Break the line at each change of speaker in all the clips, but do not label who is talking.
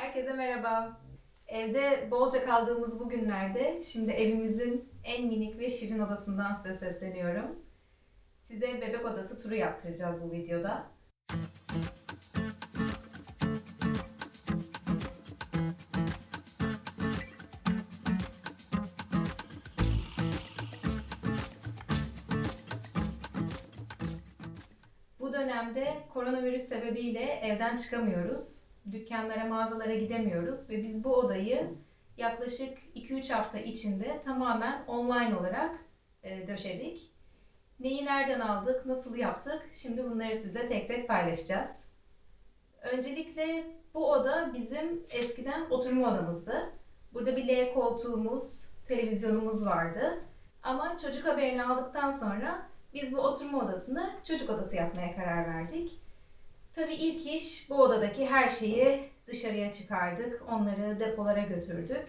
Herkese merhaba. Evde bolca kaldığımız bu günlerde şimdi evimizin en minik ve şirin odasından size sesleniyorum. Size bebek odası turu yaptıracağız bu videoda. Bu dönemde koronavirüs sebebiyle evden çıkamıyoruz. Dükkanlara, mağazalara gidemiyoruz ve biz bu odayı yaklaşık 2-3 hafta içinde tamamen online olarak e, döşedik. Neyi nereden aldık, nasıl yaptık? Şimdi bunları sizle tek tek paylaşacağız. Öncelikle bu oda bizim eskiden oturma odamızdı. Burada bir L koltuğumuz, televizyonumuz vardı. Ama çocuk haberini aldıktan sonra biz bu oturma odasını çocuk odası yapmaya karar verdik. Tabii ilk iş bu odadaki her şeyi dışarıya çıkardık. Onları depolara götürdük.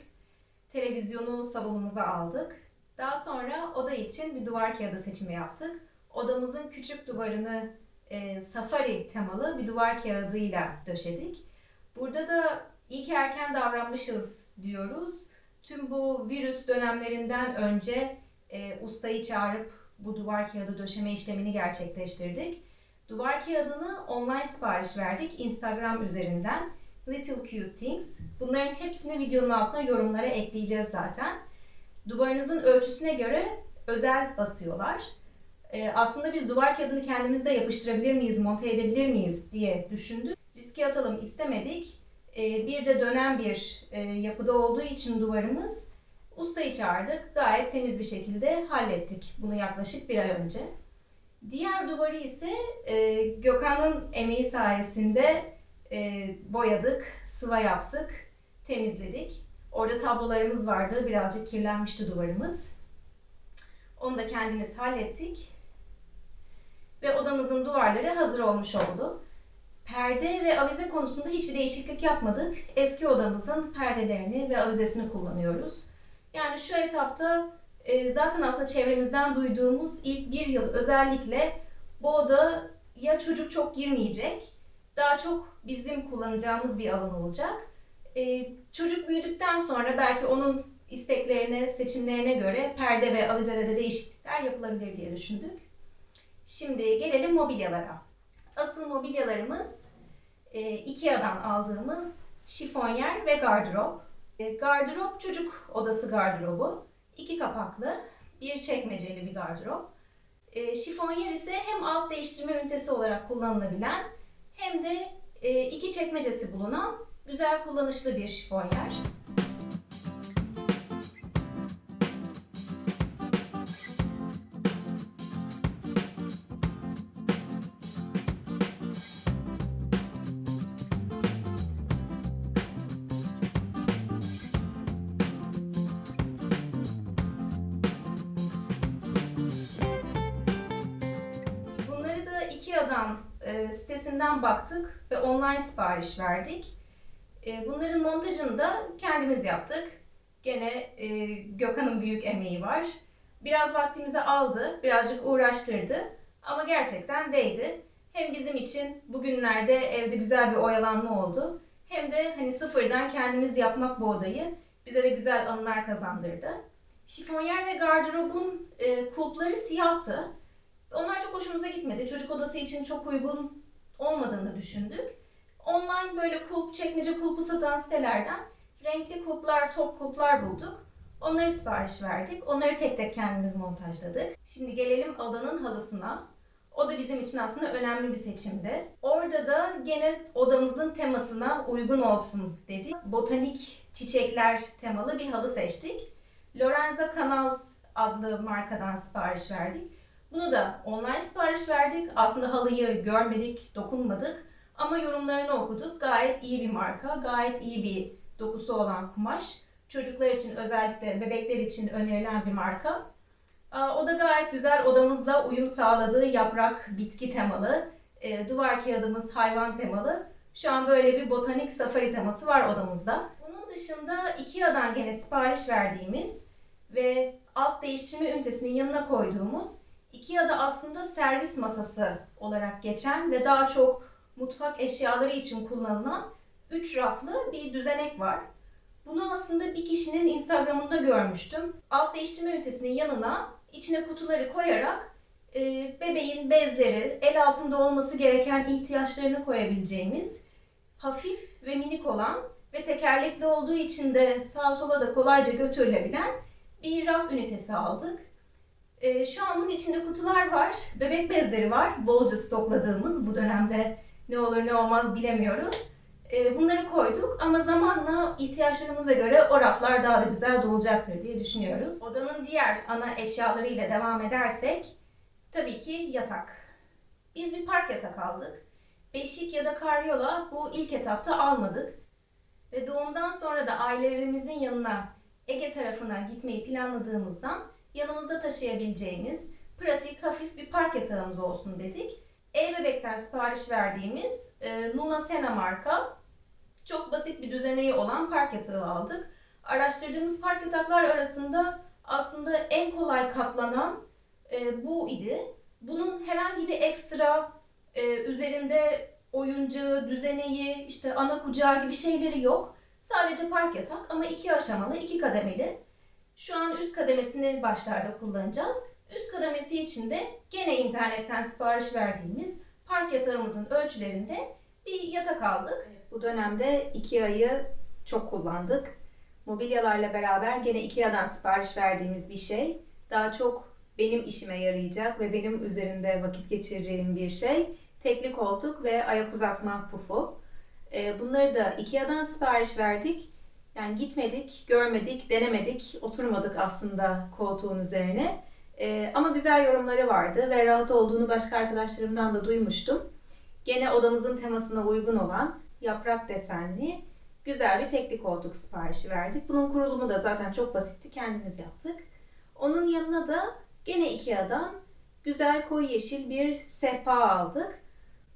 Televizyonu salonumuza aldık. Daha sonra oda için bir duvar kağıdı seçimi yaptık. Odamızın küçük duvarını e, safari temalı bir duvar kağıdıyla döşedik. Burada da iyi ki erken davranmışız diyoruz. Tüm bu virüs dönemlerinden önce e, ustayı çağırıp bu duvar kağıdı döşeme işlemini gerçekleştirdik. Duvar kağıdını online sipariş verdik Instagram üzerinden. Little Cute Things. Bunların hepsini videonun altına yorumlara ekleyeceğiz zaten. Duvarınızın ölçüsüne göre özel basıyorlar. Ee, aslında biz duvar kağıdını kendimiz de yapıştırabilir miyiz, monte edebilir miyiz diye düşündük. Riske atalım istemedik. Ee, bir de dönen bir e, yapıda olduğu için duvarımız ustayı çağırdık. Gayet temiz bir şekilde hallettik bunu yaklaşık bir ay önce. Diğer duvarı ise e, Gökhan'ın emeği sayesinde e, boyadık, sıva yaptık, temizledik. Orada tablolarımız vardı, birazcık kirlenmişti duvarımız. Onu da kendimiz hallettik. Ve odamızın duvarları hazır olmuş oldu. Perde ve avize konusunda hiçbir değişiklik yapmadık. Eski odamızın perdelerini ve avizesini kullanıyoruz. Yani şu etapta e, zaten aslında çevremizden duyduğumuz ilk bir yıl özellikle bu oda ya çocuk çok girmeyecek, daha çok bizim kullanacağımız bir alan olacak. E, çocuk büyüdükten sonra belki onun isteklerine, seçimlerine göre perde ve avizelerde değişiklikler yapılabilir diye düşündük. Şimdi gelelim mobilyalara. Asıl mobilyalarımız e, Ikea'dan aldığımız şifonyer ve gardırop. E, gardırop çocuk odası gardırobu. İki kapaklı, bir çekmeceli bir gardırop. E, şifonyer ise hem alt değiştirme ünitesi olarak kullanılabilen hem de e, iki çekmecesi bulunan güzel kullanışlı bir şifonyer. Sitesinden baktık ve online sipariş verdik. E, bunların montajını da kendimiz yaptık. Gene e, Gökhan'ın büyük emeği var. Biraz vaktimizi aldı, birazcık uğraştırdı ama gerçekten değdi. Hem bizim için bugünlerde evde güzel bir oyalanma oldu. Hem de hani sıfırdan kendimiz yapmak bu odayı bize de güzel anılar kazandırdı. Şifonyer ve gardırobun e, kulpları siyahtı. Onlar çok hoşumuza gitmedi. Çocuk odası için çok uygun olmadığını düşündük. Online böyle kulp, çekmece kulpu satan sitelerden renkli kulplar, top kulplar bulduk. Onları sipariş verdik. Onları tek tek kendimiz montajladık. Şimdi gelelim odanın halısına. O da bizim için aslında önemli bir seçimdi. Orada da gene odamızın temasına uygun olsun dedik. Botanik çiçekler temalı bir halı seçtik. Lorenza Canals adlı markadan sipariş verdik. Bunu da online sipariş verdik. Aslında halıyı görmedik, dokunmadık. Ama yorumlarını okuduk. Gayet iyi bir marka, gayet iyi bir dokusu olan kumaş. Çocuklar için özellikle bebekler için önerilen bir marka. O da gayet güzel odamızla uyum sağladığı yaprak, bitki temalı. E, duvar kağıdımız hayvan temalı. Şu an böyle bir botanik safari teması var odamızda. Bunun dışında Ikea'dan gene sipariş verdiğimiz ve alt değiştirme ünitesinin yanına koyduğumuz Ikea'da aslında servis masası olarak geçen ve daha çok mutfak eşyaları için kullanılan 3 raflı bir düzenek var. Bunu aslında bir kişinin Instagram'ında görmüştüm. Alt değiştirme ünitesinin yanına içine kutuları koyarak e, bebeğin bezleri, el altında olması gereken ihtiyaçlarını koyabileceğimiz hafif ve minik olan ve tekerlekli olduğu için de sağa sola da kolayca götürülebilen bir raf ünitesi aldık. E, şu an bunun içinde kutular var, bebek bezleri var. Bolca stokladığımız bu dönemde ne olur ne olmaz bilemiyoruz. E, bunları koyduk ama zamanla ihtiyaçlarımıza göre o raflar daha da güzel dolacaktır diye düşünüyoruz. Odanın diğer ana eşyaları ile devam edersek tabii ki yatak. Biz bir park yatak aldık. Beşik ya da karyola bu ilk etapta almadık. Ve doğumdan sonra da ailelerimizin yanına Ege tarafına gitmeyi planladığımızdan yanımızda taşıyabileceğimiz pratik hafif bir park yatağımız olsun dedik. E-Bebek'ten sipariş verdiğimiz e, Nuna Sena marka çok basit bir düzeneği olan park yatağı aldık. Araştırdığımız park yataklar arasında aslında en kolay katlanan e, bu idi. Bunun herhangi bir ekstra e, üzerinde oyuncağı, düzeneği, işte ana kucağı gibi şeyleri yok. Sadece park yatak ama iki aşamalı, iki kademeli. Şu an üst kademesini başlarda kullanacağız. Üst kademesi için de gene internetten sipariş verdiğimiz park yatağımızın ölçülerinde bir yatak aldık. Bu dönemde IKEA'yı çok kullandık. Mobilyalarla beraber gene IKEA'dan sipariş verdiğimiz bir şey. Daha çok benim işime yarayacak ve benim üzerinde vakit geçireceğim bir şey. Tekli koltuk ve ayak uzatma pufu. Ee, Bunları da IKEA'dan sipariş verdik. Yani gitmedik, görmedik, denemedik, oturmadık aslında koltuğun üzerine. Ee, ama güzel yorumları vardı ve rahat olduğunu başka arkadaşlarımdan da duymuştum. Gene odamızın temasına uygun olan yaprak desenli güzel bir tekli koltuk siparişi verdik. Bunun kurulumu da zaten çok basitti. Kendimiz yaptık. Onun yanına da gene Ikea'dan güzel koyu yeşil bir sehpa aldık.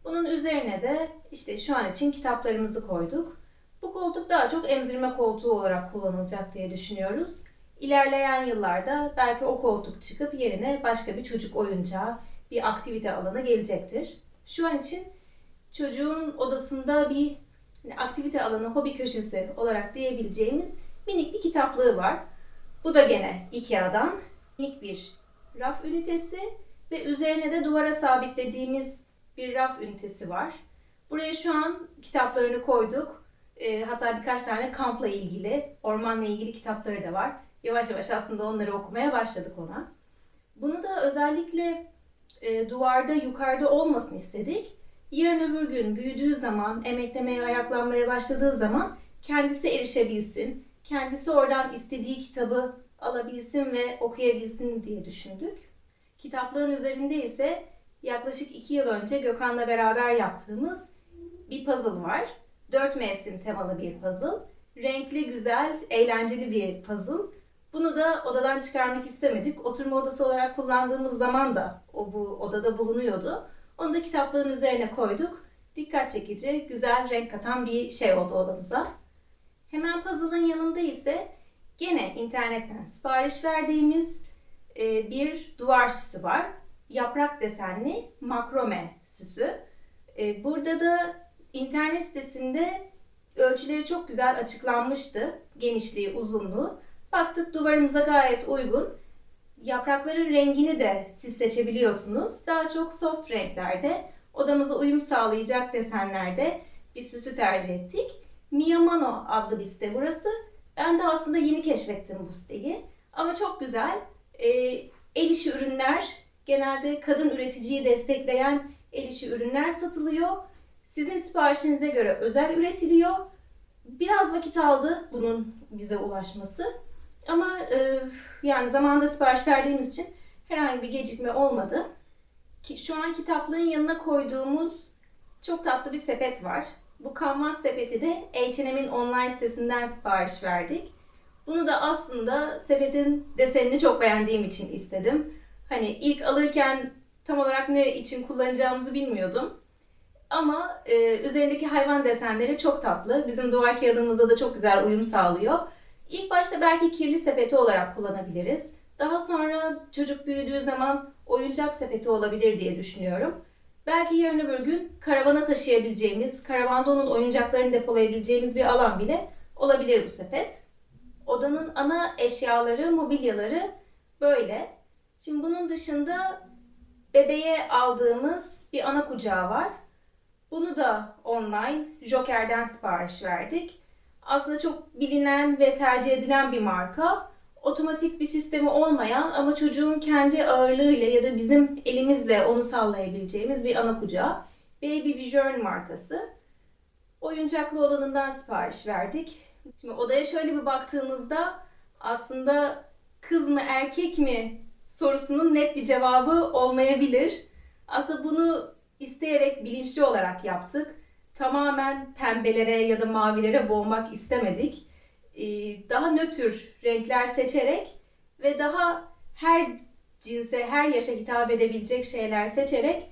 Bunun üzerine de işte şu an için kitaplarımızı koyduk. Bu koltuk daha çok emzirme koltuğu olarak kullanılacak diye düşünüyoruz. İlerleyen yıllarda belki o koltuk çıkıp yerine başka bir çocuk oyuncağı, bir aktivite alanı gelecektir. Şu an için çocuğun odasında bir aktivite alanı, hobi köşesi olarak diyebileceğimiz minik bir kitaplığı var. Bu da gene Ikea'dan minik bir raf ünitesi ve üzerine de duvara sabitlediğimiz bir raf ünitesi var. Buraya şu an kitaplarını koyduk. E, hatta birkaç tane kampla ilgili, ormanla ilgili kitapları da var. Yavaş yavaş aslında onları okumaya başladık ona. Bunu da özellikle e, duvarda yukarıda olmasını istedik. Yarın öbür gün büyüdüğü zaman, emeklemeye, ayaklanmaya başladığı zaman kendisi erişebilsin. Kendisi oradan istediği kitabı alabilsin ve okuyabilsin diye düşündük. Kitaplığın üzerinde ise yaklaşık iki yıl önce Gökhan'la beraber yaptığımız bir puzzle var. Dört mevsim temalı bir puzzle. Renkli, güzel, eğlenceli bir puzzle. Bunu da odadan çıkarmak istemedik. Oturma odası olarak kullandığımız zaman da o bu odada bulunuyordu. Onu da kitaplığın üzerine koyduk. Dikkat çekici, güzel renk katan bir şey oldu odamıza. Hemen puzzle'ın yanında ise gene internetten sipariş verdiğimiz e, bir duvar süsü var. Yaprak desenli makrome süsü. E, Burada da internet sitesinde ölçüleri çok güzel açıklanmıştı. Genişliği, uzunluğu. Baktık duvarımıza gayet uygun. Yaprakların rengini de siz seçebiliyorsunuz. Daha çok soft renklerde, odamıza uyum sağlayacak desenlerde bir süsü tercih ettik. Miyamano adlı bir site burası. Ben de aslında yeni keşfettim bu siteyi. Ama çok güzel. Ee, el işi ürünler, genelde kadın üreticiyi destekleyen el işi ürünler satılıyor. Sizin siparişinize göre özel üretiliyor. Biraz vakit aldı bunun bize ulaşması. Ama e, yani zamanında sipariş verdiğimiz için herhangi bir gecikme olmadı. Ki şu an kitaplığın yanına koyduğumuz çok tatlı bir sepet var. Bu kanvas sepeti de H&M'in online sitesinden sipariş verdik. Bunu da aslında sepetin desenini çok beğendiğim için istedim. Hani ilk alırken tam olarak ne için kullanacağımızı bilmiyordum. Ama e, üzerindeki hayvan desenleri çok tatlı. Bizim duvar kağıdımızda da çok güzel uyum sağlıyor. İlk başta belki kirli sepeti olarak kullanabiliriz. Daha sonra çocuk büyüdüğü zaman oyuncak sepeti olabilir diye düşünüyorum. Belki yarın öbür gün karavana taşıyabileceğimiz, karavanda onun oyuncaklarını depolayabileceğimiz bir alan bile olabilir bu sepet. Odanın ana eşyaları, mobilyaları böyle. Şimdi bunun dışında bebeğe aldığımız bir ana kucağı var. Bunu da online Joker'den sipariş verdik. Aslında çok bilinen ve tercih edilen bir marka. Otomatik bir sistemi olmayan ama çocuğun kendi ağırlığıyla ya da bizim elimizle onu sallayabileceğimiz bir ana kucağı. Baby Vision markası. Oyuncaklı olanından sipariş verdik. Şimdi odaya şöyle bir baktığınızda aslında kız mı erkek mi sorusunun net bir cevabı olmayabilir. Aslında bunu isteyerek bilinçli olarak yaptık. Tamamen pembelere ya da mavilere boğmak istemedik. Ee, Daha nötr renkler seçerek ve daha her cinse, her yaşa hitap edebilecek şeyler seçerek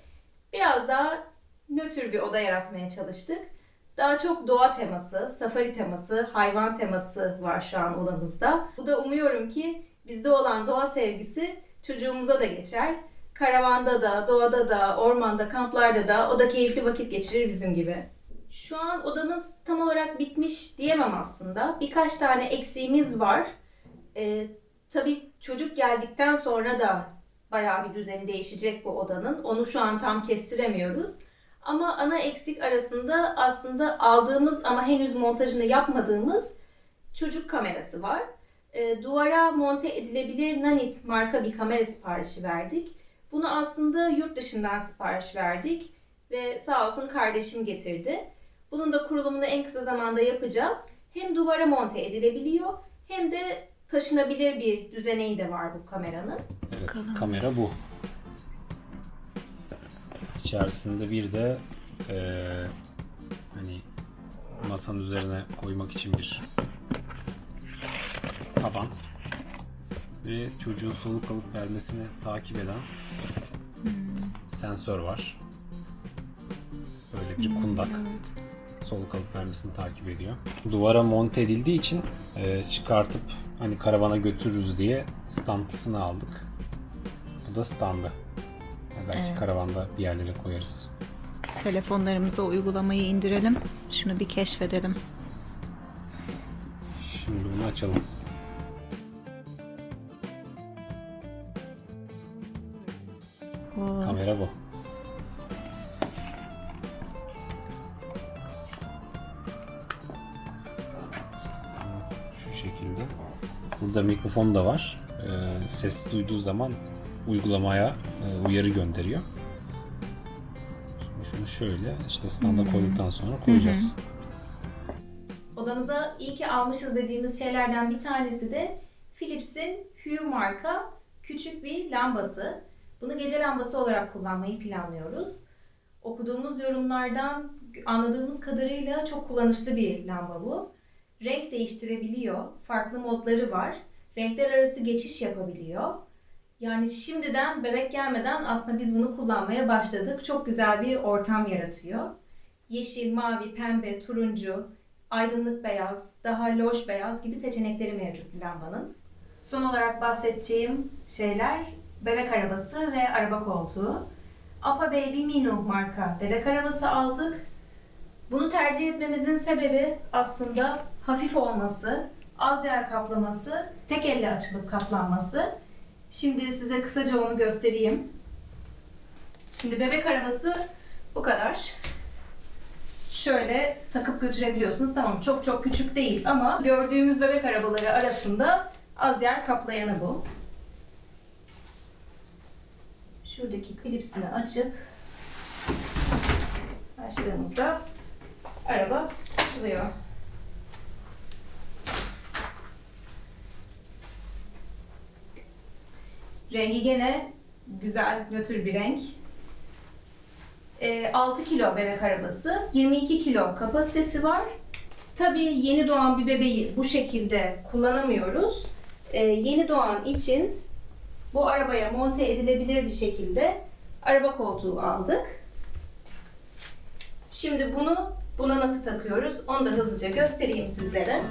biraz daha nötr bir oda yaratmaya çalıştık. Daha çok doğa teması, safari teması, hayvan teması var şu an odamızda. Bu da umuyorum ki bizde olan doğa sevgisi çocuğumuza da geçer. Karavanda da, doğada da, ormanda, kamplarda da o da keyifli vakit geçirir bizim gibi. Şu an odamız tam olarak bitmiş diyemem aslında. Birkaç tane eksiğimiz var. Ee, tabii çocuk geldikten sonra da bayağı bir düzeni değişecek bu odanın. Onu şu an tam kestiremiyoruz. Ama ana eksik arasında aslında aldığımız ama henüz montajını yapmadığımız çocuk kamerası var. Ee, duvara monte edilebilir Nanit marka bir kamera siparişi verdik. Bunu aslında yurt dışından sipariş verdik ve sağ olsun kardeşim getirdi. Bunun da kurulumunu en kısa zamanda yapacağız. Hem duvara monte edilebiliyor hem de taşınabilir bir düzeneği de var bu kameranın.
Evet, kamera bu. İçerisinde bir de eee, hani masanın üzerine koymak için bir taban ve çocuğun soluk alıp vermesini takip eden sensör var. Böyle bir kundak soluk alıp vermesini takip ediyor. Duvara monte edildiği için eee, çıkartıp hani karavana götürürüz diye standısını aldık. Bu da standı. Belki
Evet.
karavanda bir yerlere koyarız.
Telefonlarımıza uygulamayı indirelim. Şunu bir keşfedelim.
Şimdi bunu açalım. Kamera bu. Şu şekilde. Burada mikrofon da var. Ee, ses duyduğu zaman uygulamaya e, uyarı gönderiyor. Şimdi şunu şöyle işte standa koyduktan sonra koyacağız.
Odamıza iyi ki almışız dediğimiz şeylerden bir tanesi de Philips'in Hue marka küçük bir lambası. Bunu gece lambası olarak kullanmayı planlıyoruz. Okuduğumuz yorumlardan anladığımız kadarıyla çok kullanışlı bir lamba bu. Renk değiştirebiliyor. Farklı modları var. Renkler arası geçiş yapabiliyor. Yani şimdiden bebek gelmeden aslında biz bunu kullanmaya başladık. Çok güzel bir ortam yaratıyor. Yeşil, mavi, pembe, turuncu, aydınlık beyaz, daha loş beyaz gibi seçenekleri mevcut lambanın. Son olarak bahsedeceğim şeyler bebek arabası ve araba koltuğu. Apa Baby Minu marka bebek arabası aldık. Bunu tercih etmemizin sebebi aslında hafif olması, az yer kaplaması, tek elle açılıp kaplanması. Şimdi size kısaca onu göstereyim. Şimdi bebek arabası bu kadar şöyle takıp götürebiliyorsunuz. Tamam çok çok küçük değil ama gördüğümüz bebek arabaları arasında az yer kaplayanı bu. Şuradaki klipsini açıp açtığımızda araba açılıyor. Rengi gene güzel, nötr bir renk. E, 6 kilo bebek arabası, 22 kilo kapasitesi var. Tabii yeni doğan bir bebeği bu şekilde kullanamıyoruz. E, yeni doğan için bu arabaya monte edilebilir bir şekilde araba koltuğu aldık. Şimdi bunu buna nasıl takıyoruz onu da hızlıca göstereyim sizlere.